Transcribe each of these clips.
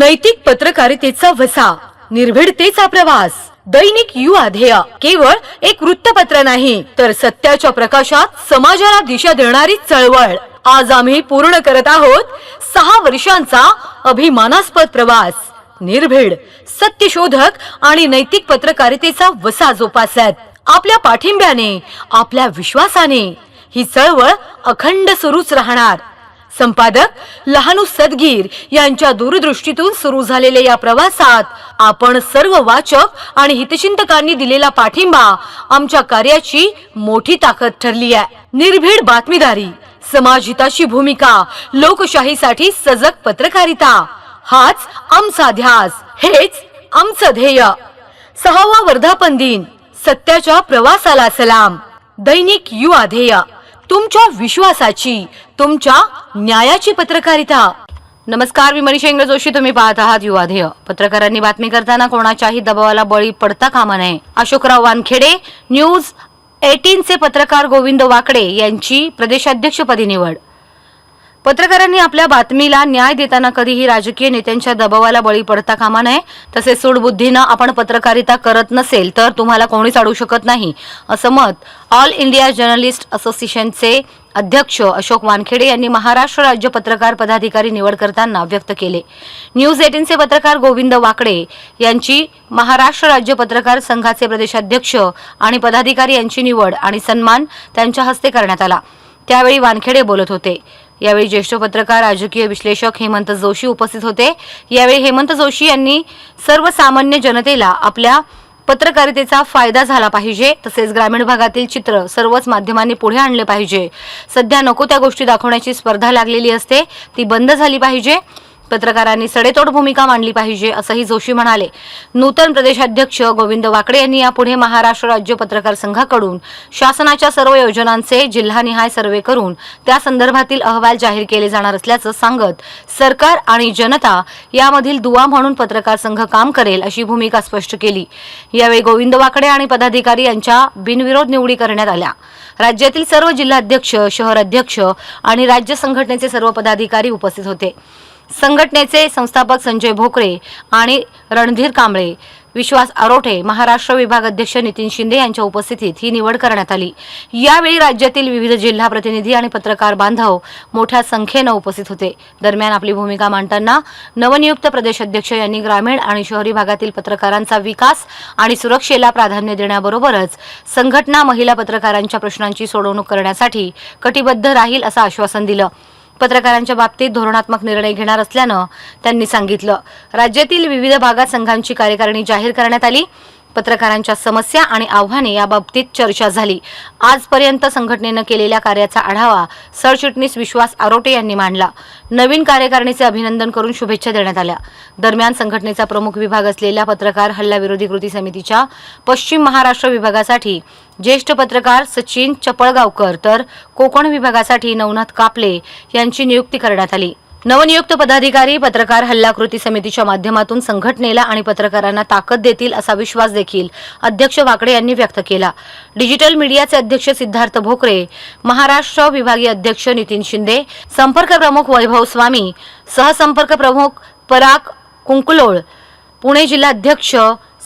नैतिक पत्रकारितेचा वसा निर्भीडतेचा प्रवास दैनिक युवा ध्येय केवळ एक वृत्तपत्र नाही तर सत्याच्या प्रकाशात समाजाला दिशा देणारी चळवळ. आज आम्ही पूर्ण करत आहोत सहा वर्षांचा अभिमानास्पद प्रवास. निर्भीड सत्यशोधक आणि नैतिक पत्रकारितेचा वसा जोपासत. आपल्या पाठिंब्याने आपल्या विश्वासाने ही चळवळ अखंड सुरूच राहणार. संपादक लहानू सदगीर यांच्या दूरदृष्टीतून सुरू झालेल्या या प्रवासात आपण सर्व वाचक आणि हितचिंतकांनी दिलेला पाठिंबा आमच्या कार्याची मोठी ताकद ठरली आहे. निर्भीड बातमीदारी समाजहिताची भूमिका लोकशाहीसाठी सजग पत्रकारिता हाच आमचा ध्यास हेच आमचं ध्येय. सहावा वर्धापन दिन सत्याच्या प्रवासाला सलाम. दैनिक युवा ध्येय. तुमच्या विश्वासाची तुमच्या न्यायाची पत्रकारिता. नमस्कार मी मनीषा इंग्रज जोशी. तुम्ही पाहत आहात युवाधेय पत्रकारांनी बातमी करताना कोणाच्याही दबावाला बळी पडता कामा नये. अशोकराव वानखेडे न्यूज एटीनचे पत्रकार गोविंद वाकडे यांची प्रदेशाध्यक्षपदी निवड. पत्रकारांनी आपल्या बातमीला न्याय देताना कधीही राजकीय नेत्यांच्या दबावाला बळी पडता कामा नये तसेच सूडबुद्धीनं आपण पत्रकारिता करत नसेल तर तुम्हाला कोणीच अडवू शकत नाही असं मत ऑल इंडिया जर्नलिस्ट असोसिएशनचे अध्यक्ष अशोक वानखेडे यांनी महाराष्ट्र राज्य पत्रकार पदाधिकारी निवड करताना व्यक्त केले. न्यूज एटीनचे पत्रकार गोविंद वाकडे यांची महाराष्ट्र राज्य पत्रकार संघाचे प्रदेशाध्यक्ष आणि पदाधिकारी यांची निवड आणि सन्मान त्यांच्या हस्ते करण्यात आला. त्यावेळी वानखेडे बोलत होते. यावेळी ज्येष्ठ पत्रकार राजकीय विश्लेषक हेमंत जोशी उपस्थित होते. यावेळी हेमंत जोशी यांनी सर्वसामान्य जनतेला आपल्या पत्रकारितेचा फायदा झाला पाहिजे तसेच ग्रामीण भागातील चित्र सर्वच माध्यमांनी पुढे आणले पाहिजे. सध्या नको त्या गोष्टी दाखवण्याची स्पर्धा लागलेली असते ती बंद झाली पाहिजे. पत्रकारांनी सडेतोड भूमिका मांडली पाहिजे असंही जोशी म्हणाले. नूतन प्रदेशाध्यक्ष गोविंद वाकडे यांनी यापुढे महाराष्ट्र राज्य पत्रकार संघाकडून शासनाच्या सर्व योजनांचे जिल्हानिहाय सर्वे करून त्या संदर्भातील अहवाल जाहीर केले जाणार असल्याचं सांगत सरकार आणि जनता यामधील दुवा म्हणून पत्रकार संघ काम करेल अशी भूमिका स्पष्ट केली. यावेळी गोविंद वाकडे आणि पदाधिकारी यांच्या बिनविरोध निवडी करण्यात आल्या. राज्यातील सर्व जिल्हाध्यक्ष शहर अध्यक्ष आणि राज्य संघटनेचे सर्व पदाधिकारी उपस्थित होते. संघटनेचे संस्थापक संजय भोकरे आणि रणधीर कांबळे विश्वास आरोठे महाराष्ट्र विभाग अध्यक्ष नितीन शिंदे यांच्या उपस्थितीत ही निवड करण्यात आली. यावेळी राज्यातील विविध जिल्हा प्रतिनिधी आणि पत्रकार बांधव मोठ्या संख्येनं उपस्थित होते. दरम्यान आपली भूमिका मांडताना नवनियुक्त प्रदेशाध्यक्ष यांनी ग्रामीण आणि शहरी भागातील पत्रकारांचा विकास आणि सुरक्षेला प्राधान्य देण्याबरोबरच संघटना महिला पत्रकारांच्या प्रश्नांची सोडवणूक करण्यासाठी कटिबद्ध राहील असं आश्वासन दिलं. पत्रकारांच्या बाबतीत धोरणात्मक निर्णय घेणार असल्यानं त्यांनी सांगितलं. राज्यातील विविध भागात संघांची कार्यकारिणी जाहीर करण्यात आली. पत्रकारांच्या समस्या आणि आव्हाने याबाबतीत चर्चा झाली. आजपर्यंत संघटनेनं केलेल्या कार्याचा आढावा सरचिटणीस विश्वास आरोटे यांनी मांडला. नवीन कार्यकारिणीचे अभिनंदन करून शुभेच्छा देण्यात आल्या. दरम्यान संघटनेचा प्रमुख विभाग असलेल्या पत्रकार हल्ला विरोधी कृती समितीच्या पश्चिम महाराष्ट्र विभागासाठी ज्येष्ठ पत्रकार सचिन चपळगावकर तर कोकण विभागासाठी नवनाथ कापले यांची नियुक्ती करण्यात आली. नवनियुक्त पदाधिकारी पत्रकार हल्ला कृती समितीच्या माध्यमातून संघटनेला आणि पत्रकारांना ताकद देतील असा विश्वास देखील अध्यक्ष वाकडे यांनी व्यक्त केला. डिजिटल मीडियाचे अध्यक्ष सिद्धार्थ भोकरे महाराष्ट्र विभागीय अध्यक्ष नितीन शिंदे संपर्क प्रमुख वैभव स्वामी सहसंपर्क प्रमुख पराग कुंकुलोळ पुणे जिल्हाध्यक्ष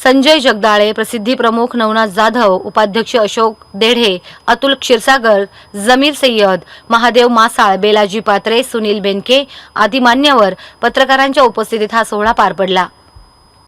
संजय जगदाळे प्रसिद्धी प्रमुख नवनाथ जाधव उपाध्यक्ष अशोक देढे अतुल क्षीरसागर जमीर सय्यद महादेव मासाळ बेलाजी पात्रे सुनील बेनके आदी मान्यवर पत्रकारांच्या उपस्थितीत हा सोहळा पार पडला.